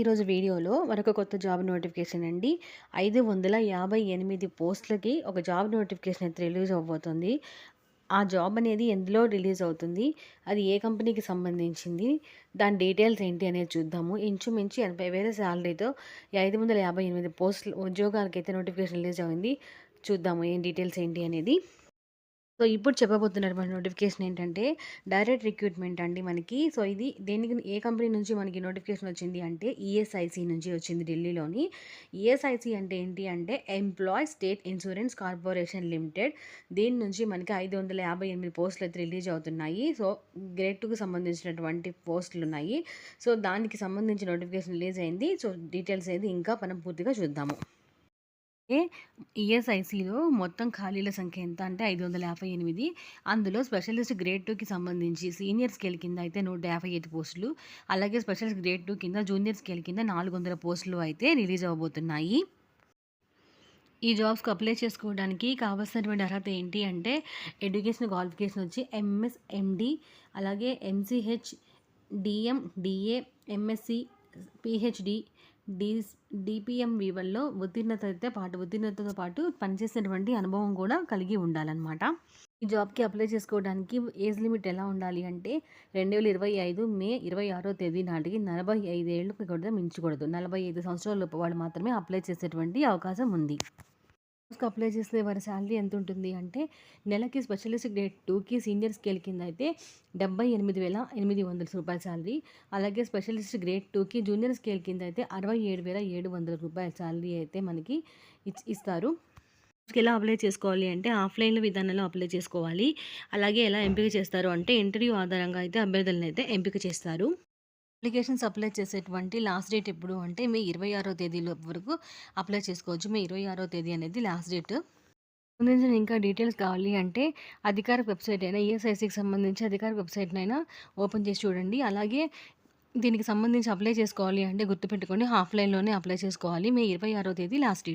ఈరోజు వీడియోలో మరొక కొత్త జాబ్ నోటిఫికేషన్ అండి. ఐదు వందల యాభై ఎనిమిది పోస్టులకి ఒక జాబ్ నోటిఫికేషన్ అయితే రిలీజ్ అవ్వబోతుంది. ఆ జాబ్ అనేది ఎందులో రిలీజ్ అవుతుంది? అది ఏ కంపెనీకి సంబంధించింది? దాని డీటెయిల్స్ ఏంటి అనేది చూద్దాము. ఇంచుమించు ఎనభై వేల శాలరీతో ఐదు వందల యాభై ఎనిమిది పోస్టులు ఉద్యోగాలకైతే నోటిఫికేషన్ రిలీజ్ అయింది. చూద్దాము ఏం డీటెయిల్స్ ఏంటి అనేది. సో ఇప్పుడు చెప్పబోతున్నటువంటి నోటిఫికేషన్ ఏంటంటే డైరెక్ట్ రిక్రూట్మెంట్ అండి మనకి. సో ఇది దేనికి ఏ కంపెనీ నుంచి మనకి నోటిఫికేషన్ వచ్చింది అంటే ఈఎస్ఐసి నుంచి వచ్చింది ఢిల్లీలోని. ఈఎస్ఐసి అంటే ఏంటి అంటే employee state insurance corporation limited దీని నుంచి మనకి ఐదు వందల యాభై ఎనిమిది పోస్టులు అయితే రిలీజ్ అవుతున్నాయి. సో గ్రేడ్ టూకి సంబంధించినటువంటి పోస్టులు ఉన్నాయి. సో దానికి సంబంధించి నోటిఫికేషన్ రిలీజ్ అయింది. సో డీటెయిల్స్ అయితే ఇంకా మనం పూర్తిగా చూద్దాము. ఈఎస్ఐసిలో మొత్తం ఖాళీల సంఖ్య ఎంత అంటే ఐదు వందల యాభై ఎనిమిది. అందులో స్పెషలిస్ట్ గ్రేడ్ టూకి సంబంధించి సీనియర్ స్కేల్ కింద అయితే నూట యాభై ఏడు పోస్టులు అలాగే స్పెషలిస్ట్ గ్రేడ్ టూ కింద జూనియర్ స్కేల్ కింద నాలుగు వందల పోస్టులు అయితే రిలీజ్ అవ్వబోతున్నాయి ఈ జాబ్స్కి అప్లై చేసుకోవడానికి కావాల్సినటువంటి అర్హత ఏంటి అంటే ఎడ్యుకేషన్ క్వాలిఫికేషన్ వచ్చి ఎంఎస్ ఎండి అలాగే MCH DM DA MSc PhD D DPM వీవల్లో ఉత్తీర్ణతతో పాటు ఉత్తీర్ణతతో పాటు పనిచేసినటువంటి అనుభవం కూడా కలిగి ఉండాలన్నమాట. ఈ జాబ్కి అప్లై చేసుకోవడానికి ఏజ్ లిమిట్ ఎలా ఉండాలి అంటే రెండు వేల ఇరవై ఐదు మే ఇరవై ఆరో తేదీ నాటికి నలభై ఐదేళ్ళకు కూడా మించకూడదు. నలభై ఐదు సంవత్సరాల వాళ్ళు మాత్రమే అప్లై చేసేటువంటి అవకాశం ఉంది. పోస్ట్కి అప్లై చేసే వారి శాలరీ ఎంత ఉంటుంది అంటే నెలకి స్పెషలిస్ట్ గ్రేడ్ టూకి సీనియర్ స్కేల్ కింద అయితే డెబ్బై ఎనిమిది వేల ఎనిమిది వందల రూపాయల శాలరీ అలాగే స్పెషలిస్ట్ గ్రేడ్ టూకి జూనియర్ స్కేల్ కింద అయితే అరవై ఏడు వేల ఏడు వందల రూపాయల శాలరీ అయితే మనకి ఇస్తారు. ఎలా అప్లై చేసుకోవాలి అంటే ఆఫ్లైన్ విధానంలో అప్లై చేసుకోవాలి. అలాగే ఎలా ఎంపిక చేస్తారు అంటే ఇంటర్వ్యూ ఆధారంగా అయితే అభ్యర్థులను అయితే ఎంపిక చేస్తారు. అప్లికేషన్స్ అప్లై చేసేటువంటి లాస్ట్ డేట్ ఎప్పుడు అంటే మే ఇరవై ఆరో తేదీలో వరకు అప్లై చేసుకోవచ్చు. మే ఇరవై ఆరో తేదీ అనేది లాస్ట్ డేట్. సంబంధించిన ఇంకా డీటెయిల్స్ కావాలి అంటే అధికారిక వెబ్సైట్ అయినా ఈఎస్ఐసికి సంబంధించి అధికారిక వెబ్సైట్నైనా ఓపెన్ చేసి చూడండి. అలాగే దీనికి సంబంధించి అప్లై చేసుకోవాలి అంటే గుర్తుపెట్టుకోండి. ఆఫ్లైన్లోనే అప్లై చేసుకోవాలి. మే ఇరవై ఆరో తేదీ లాస్ట్ డేట్.